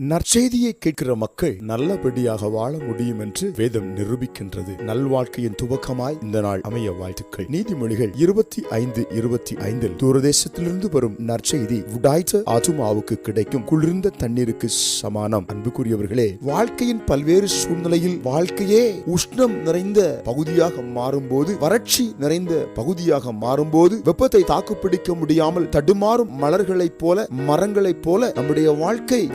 நற்செய்தியை கேட்கிற மக்கள் நல்லபடியாக வாழ முடியும் என்று வேதம் நிரூபிக்கின்றது. நல்வாழ்க்கையின் துவக்கமாய் இந்த நாள் அமைய வாழ்த்துக்கள். நீதிமொழிகள் இருபத்தி ஐந்து இருபத்தி ஐந்தில் தூரதேசத்திலிருந்து வரும் நற்செய்தி உடாய்த்த ஆத்துமாவுக்கு கிடைக்கும் குளிர்ந்த தண்ணீருக்கு சமானம். அன்புக்குரியவர்களே வாழ்க்கையின் பல்வேறு சூழ்நிலையில் வாழ்க்கையே உஷ்ணம் நிறைந்த பகுதியாக மாறும்போது வறட்சி நிறைந்த பகுதியாக மாறும்போது வெப்பத்தை தாக்குப்பிடிக்க முடியாமல் தடுமாறும் மலர்களைப் போல மரங்களைப் போல நம்முடைய வாழ்க்கை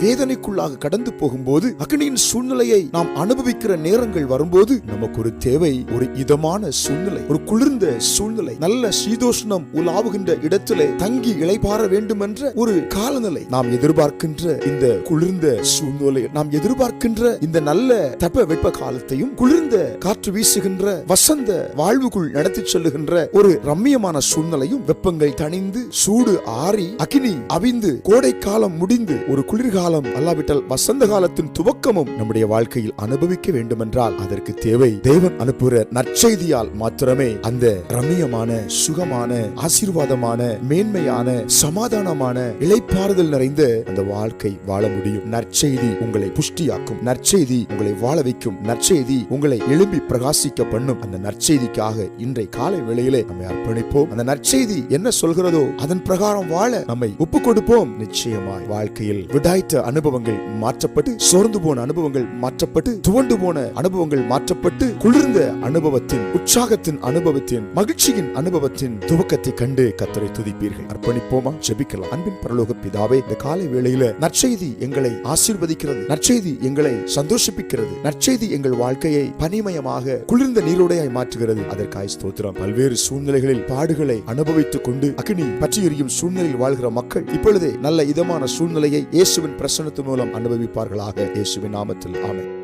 வேதனைக்குள்ளாக கடந்து போகும்போது அக்னியின் சூழ்நிலையை நாம் அனுபவிக்கிற நேரங்கள் வரும்போது நமக்கு ஒரு தேவை ஒரு இதமான சூழ்நிலை ஒரு குளிர்ந்த சூழ்நிலை. நல்ல சீதோஷ்ணம் உலாவுகின்ற இடத்திலே தங்கி இளைப்பாற வேண்டும் என்ற ஒரு காலநிலை நாம் எதிர்பார்க்கின்ற இந்த குளிர்ந்த சூழ்நிலை நாம் எதிர்பார்க்கின்ற இந்த நல்ல தட்ப வெப்ப காலத்தையும் குளிர்ந்த காற்று வீசுகின்ற வசந்த வாழ்வுக்குள் நடத்தி செல்லுகின்ற ஒரு ரம்மியமான சூழ்நிலையும் வெப்பங்கள் தணிந்து சூடு ஆறி அக்னி அவிந்து கோடை காலம் முடிந்து ஒரு குளிர்காலம் அல்லாவிட்டால் வசந்த காலத்தின் துவக்கமும் நம்முடைய வாழ்க்கையில் அனுபவிக்க வேண்டுமென்றால் அதற்கு தேவை. தேவன் அனுப்புகிற நற்செய்தியால் மாத்திரமே அந்த ரம்மியமான சுகமான ஆசீர்வாதமான மேன்மையான சமாதானமான இலைப்பாறுதல் நிறைந்த அந்த வாழ்க்கை வாழ முடியும். நற்செய்தி உங்களை புஷ்டியாக்கும். நற்செய்தி உங்களை வாழ வைக்கும். நற்செய்தி உங்களை எழும்பி பிரகாசிக்க பண்ணும். அந்த நற்செய்திக்காக இன்றை காலை வேளையிலே நம்மை அர்ப்பணிப்போம். அந்த நற்செய்தி என்ன சொல்கிறதோ அதன் பிரகாரம் வாழ நம்மை ஒப்பு கொடுப்போம் நிச்சயமாய் வாழ்க்கையில் விடாய்த்த அனுபவங்கள் மாற்றப்பட்டு சோர்ந்து போன அனுபவங்கள் மாற்றப்பட்டு துவண்டு போன அனுபவங்கள் மாற்றப்பட்டு குளிர்ந்த அனுபவத்தின் உற்சாகத்தின் அனுபவத்தின் மகிழ்ச்சியின் அனுபவத்தின் துவக்கத்தை கண்டு கத்தரை துதிப்பீர்கள். அர்ப்பணிப்போமா? ஜெபிக்கலாம். அன்பின் பரலோக பிதாவே இந்த காலை வேளையில நற்செய்தி எங்களை ஆசீர்வதிக்கிறது. நற்செய்தி எங்களை சந்தோஷிப்பிக்கிறது. நற்செய்தி எங்கள் வாழ்க்கையை பனிமயமாக குளிர்ந்த நீரோடையாய் மாற்றுகிறது. அதற்காய் ஸ்தோத்திரம். பல்வேறு சூழ்நிலைகளில் பாடுகளை அனுபவித்துக் கொண்டு அக்னி பற்றி எரியும் சூழ்நிலையில் வாழ்கிற மக்கள் இப்பொழுதே நல்ல இதமான சூழ்நிலையை இயேசுவின் பிரசனத்து மூலம் அனுபவிப்பார்களாக இயேசுவின் நாமத்தில். ஆமை